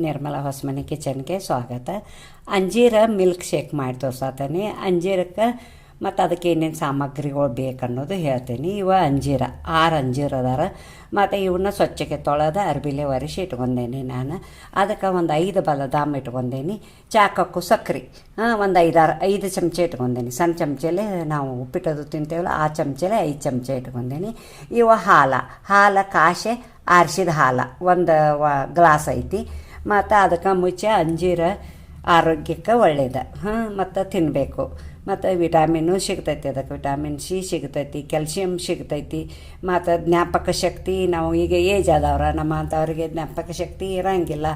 ನಿರ್ಮಲಾ ಹೊಸಮನೆ ಕಿಚನ್ಗೆ ಸ್ವಾಗತ. ಅಂಜೀರ milk shake ಮಾಡಿ ತೋರ್ಸತ್ತೀನಿ ಅಂಜೀರಕ್ಕೆ ಮತ್ತು ಅದಕ್ಕೆ ಏನೇನು ಸಾಮಗ್ರಿಗಳು ಬೇಕನ್ನೋದು ಹೇಳ್ತೀನಿ. ಇವ ಅಂಜೀರ, ಆರು ಅಂಜೀರ ಅದಾರ. ಮತ್ತು ಇವನ್ನ ಸ್ವಚ್ಛಕ್ಕೆ ತೊಳೆದು ಅರ್ಬಿಲೆ ಒರೆಸಿ ಇಟ್ಕೊಂಡೇನಿ ನಾನು. ಅದಕ್ಕೆ ಒಂದು ಐದು ಬಲದಾಮ್ ಇಟ್ಕೊಂಡೇನಿ. ಚಾಕಕ್ಕು ಸಕ್ರೆ. ಒಂದು ಐದಾರು, ಐದು ಚಮಚ ಇಟ್ಕೊಂಡೇನಿ. ಸಣ್ಣ ಚಮಚೆಲೆ ನಾವು ಉಪ್ಪಿಟ್ಟದು ತಿಂತೇವಲ್ಲ, ಆ ಚಮಚೆಲೆ ಐದು ಚಮಚ ಇಟ್ಕೊಂಡೇನಿ. ಇವ ಹಾಲ ಹಾಲ ಕಾಶೆ ಆರಿಸಿದ ಹಾಲ. ಒಂದು ಗ್ಲಾಸ್ ಐತಿ. ಮತ್ತು ಅದಕ್ಕೆ ಮುಚ್ಚೆ ಅಂಜೀರ ಆರೋಗ್ಯಕ್ಕೆ ಒಳ್ಳೇದು. ಹಾಂ ಮತ್ತು ತಿನ್ನಬೇಕು ಮತ್ತು ವಿಟಾಮಿನ್ನು ಸಿಗ್ತೈತಿ, ಅದಕ್ಕೆ ವಿಟಾಮಿನ್ ಸಿ ಸಿಗ್ತೈತಿ, ಕ್ಯಾಲ್ಸಿಯಂ ಸಿಗ್ತೈತಿ, ಮತ್ತು ಜ್ಞಾಪಕ ಶಕ್ತಿ, ನಾವು ಈಗ ಏಜ್ ಆದವ್ರ, ನಮ್ಮ ಅಂಥವ್ರಿಗೆ ಜ್ಞಾಪಕ ಶಕ್ತಿ ಇರೋಂಗಿಲ್ಲ.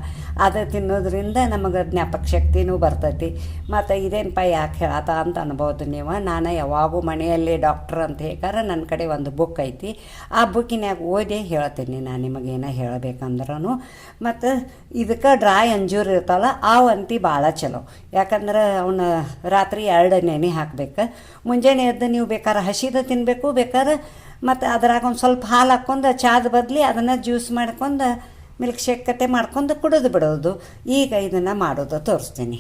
ಅದು ತಿನ್ನೋದ್ರಿಂದ ನಮಗೆ ಜ್ಞಾಪಕ ಶಕ್ತಿನೂ ಬರ್ತೈತಿ. ಮತ್ತು ಇದೇನಪ್ಪ ಯಾಕೆ ಹೇಳತ್ತ ಅಂತ ಅನ್ಬೋದು ನೀವು. ನಾನು ಯಾವಾಗೂ ಮನೆಯಲ್ಲಿ ಡಾಕ್ಟ್ರ್ ಅಂತ ಹೇಳ್ಕಾರ ನನ್ನ ಕಡೆ ಒಂದು ಬುಕ್ ಐತಿ. ಆ ಬುಕ್ಕಿನಾಗ ಓದಿ ಹೇಳ್ತೀನಿ ನಾನು ನಿಮಗೇನೋ ಹೇಳಬೇಕಂದ್ರೂ ಮತ್ತು ಇದಕ್ಕೆ ಡ್ರೈ ಅಂಜೂರ್ ಇರ್ತಾವಲ್ಲ, ಆ ಅಂತಿ ಭಾಳ ಚಲೋ. ಯಾಕಂದ್ರೆ ಅವನ್ನ ರಾತ್ರಿ ಎರಡು ನೆನೆ ಹಾಕ್ಬೇಕು. ಮುಂಜಾನೆ ಎದ್ದು ನೀವು ಬೇಕಾದ್ರೆ ಹಸಿದ ತಿನ್ನಬೇಕು ಬೇಕಾದ್ರೆ ಮತ್ತು ಅದ್ರಾಗ ಒಂದು ಸ್ವಲ್ಪ ಹಾಲು ಹಾಕ್ಕೊಂಡು ಚಾದ ಬದಲಿ ಅದನ್ನು ಜ್ಯೂಸ್ ಮಾಡ್ಕೊಂಡು ಮಿಲ್ಕ್ ಶೇಕ್ ಕತೆ ಮಾಡ್ಕೊಂಡು ಕುಡಿದು ಬಿಡೋದು. ಈಗ ಇದನ್ನು ಮಾಡೋದು ತೋರಿಸ್ತೀನಿ.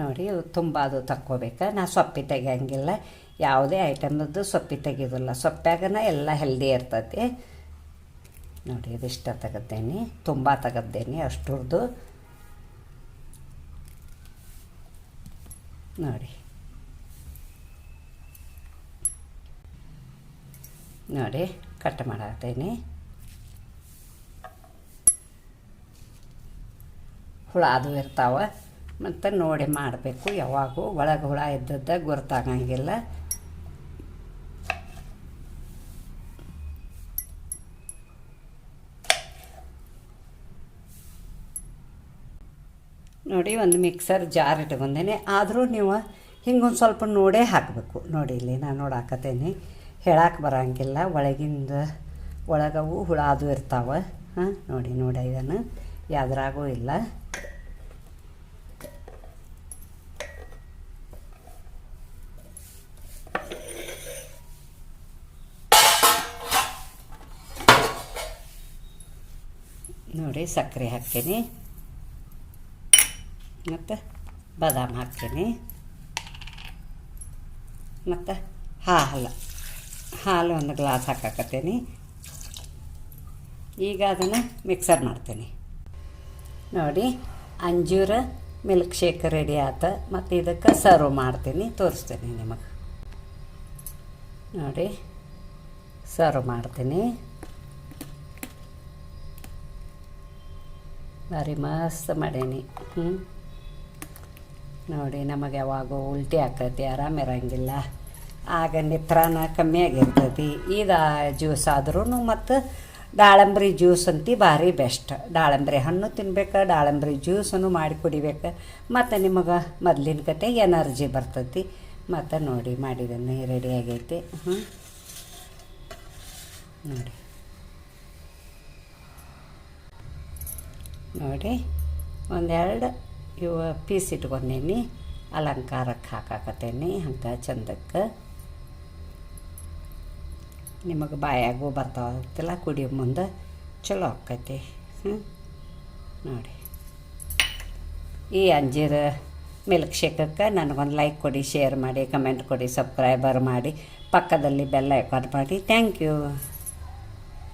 ನೋಡಿ ತುಂಬ ಅದು ತಕ್ಕೋಬೇಕು. ನಾ ಸೊಪ್ಪಿ ತೆಗಿಯಂಗಿಲ್ಲ. ಯಾವುದೇ ಐಟಮ್ದು ಸೊಪ್ಪಿ ತೆಗೆಯೋದಿಲ್ಲ. ಸೊಪ್ಪಾಗನ ಎಲ್ಲ ಹೆಲ್ದಿ ಇರ್ತೈತಿ. ನೋಡಿ, ಇದಿಷ್ಟ ತೆಗದ್ದೇನೆ ತುಂಬ ತೆಗದ್ದೇನೆ ಅಷ್ಟರದ್ದು ನೋಡಿ. ನೋಡಿ, ಕಟ್ ಮಾಡತ್ತೇನೆ ಹುಳ ಅದು ಇರ್ತಾವೆ, ಮತ್ತು ನೋಡಿ ಮಾಡಬೇಕು. ಯಾವಾಗೂ ಒಳಗೆ ಹುಳ ಇದ್ದದ್ದ ಗುರ್ತಾಗಂಗಿಲ್ಲ. ನೋಡಿ, ಒಂದು ಮಿಕ್ಸರ್ ಜಾರ್ ಇಟ್ಕೊಂಡೇನೆ. ಆದರೂ ನೀವು ಹಿಂಗೊಂದು ಸ್ವಲ್ಪ ನೋಡೇ ಹಾಕಬೇಕು. ನೋಡಿ, ಇಲ್ಲಿ ನಾನು ನೋಡಾಕತ್ತೇನೆ. ಹೇಳಕ್ಕೆ ಬರೋಂಗಿಲ್ಲ. ಒಳಗಿಂದ ಒಳಗವು ಹುಳ ಅದು ಇರ್ತಾವೆ. ಹಾಂ, ನೋಡಿ ನೋಡಿ ಇದನ್ನು. ಯಾವ್ದ್ರಾಗೂ ಇಲ್ಲ. ನೋಡಿ ಸಕ್ಕರೆ ಹಾಕ್ತೀನಿ. ಮತ್ತು ಬಾದಾಮಿ ಹಾಕ್ತೀನಿ. ಮತ್ತು ಹಾಲು ಹಾಲು ಒಂದು ಗ್ಲಾಸ್ ಹಾಕಾಕತ್ತೀನಿ. ಈಗ ಅದನ್ನು ಮಿಕ್ಸರ್ ಮಾಡ್ತೀನಿ. ನೋಡಿ, ಅಂಜೂರ ಮಿಲ್ಕ್ ಶೇಕ್ ರೆಡಿ ಆತ. ಮತ್ತು ಇದಕ್ಕೆ ಸರ್ವ್ ಮಾಡ್ತೀನಿ, ತೋರಿಸ್ತೀನಿ ನಿಮಗೆ. ನೋಡಿ ಸರ್ವ್ ಮಾಡ್ತೀನಿ. ಭಾರಿ ಮಸ್ತ್ ಮಾಡೀನಿ. ಹ್ಞೂ ನೋಡಿ, ನಮಗೆ ಯಾವಾಗ ಉಲ್ಟಿ ಆಕೈತಿ ಆರಾಮಿರಂಗಿಲ್ಲ ಆಗ ನಿತ್ರಾನ ಕಮ್ಮಿ ಆಗಿರ್ತೈತಿ. ಇದು ಜ್ಯೂಸ್ ಆದ್ರೂ ಮತ್ತು ದಾಳಂಬ್ರಿ ಜ್ಯೂಸ್ ಅಂತಿ ಭಾರಿ ಬೆಸ್ಟ್. ದಾಳಂಬ್ರಿ ಹಣ್ಣು ತಿನ್ಬೇಕು, ದಾಳಂಬ್ರಿ ಜ್ಯೂಸನ್ನು ಮಾಡಿ ಕುಡಿಬೇಕು. ಮತ್ತು ನಿಮಗೆ ಮೊದಲಿನ ಕತೆ ಎನರ್ಜಿ ಬರ್ತೈತಿ. ಮತ್ತು ನೋಡಿ, ಮಾಡಿದನ್ನು ರೆಡಿ ಆಗೈತಿ. ಹ್ಞೂ ನೋಡಿ. ನೋಡಿ, ಒಂದೆರಡು ಇವು ಪೀಸ್ ಇಟ್ಕೊಂಡೇನಿ ಅಲಂಕಾರಕ್ಕೆ ಹಾಕಾಕತ್ತೇನಿ ಹಂಗೆ ಚಂದಕ್ಕೆ. ನಿಮಗೆ ಬಾಯಾಗೂ ಬರ್ತಾವತ್ತಿಲ್ಲ ಕುಡಿಯೋ ಮುಂದೆ ಚಲೋ ಆಕೈತಿ. ಹ್ಞೂ ನೋಡಿ. ಈ ಅಂಜೀರ ಮಿಲ್ಕ್ ಶೇಕಕ್ಕೆ ನನಗೊಂದು ಲೈಕ್ ಕೊಡಿ ಶೇರ್ ಮಾಡಿ ಕಮೆಂಟ್ ಕೊಡಿ ಸಬ್ಸ್ಕ್ರೈಬರ್ ಮಾಡಿ, ಪಕ್ಕದಲ್ಲಿ ಬೆಲ್ಲ ಐಕಾನ್ ಮಾಡಿ. Thank you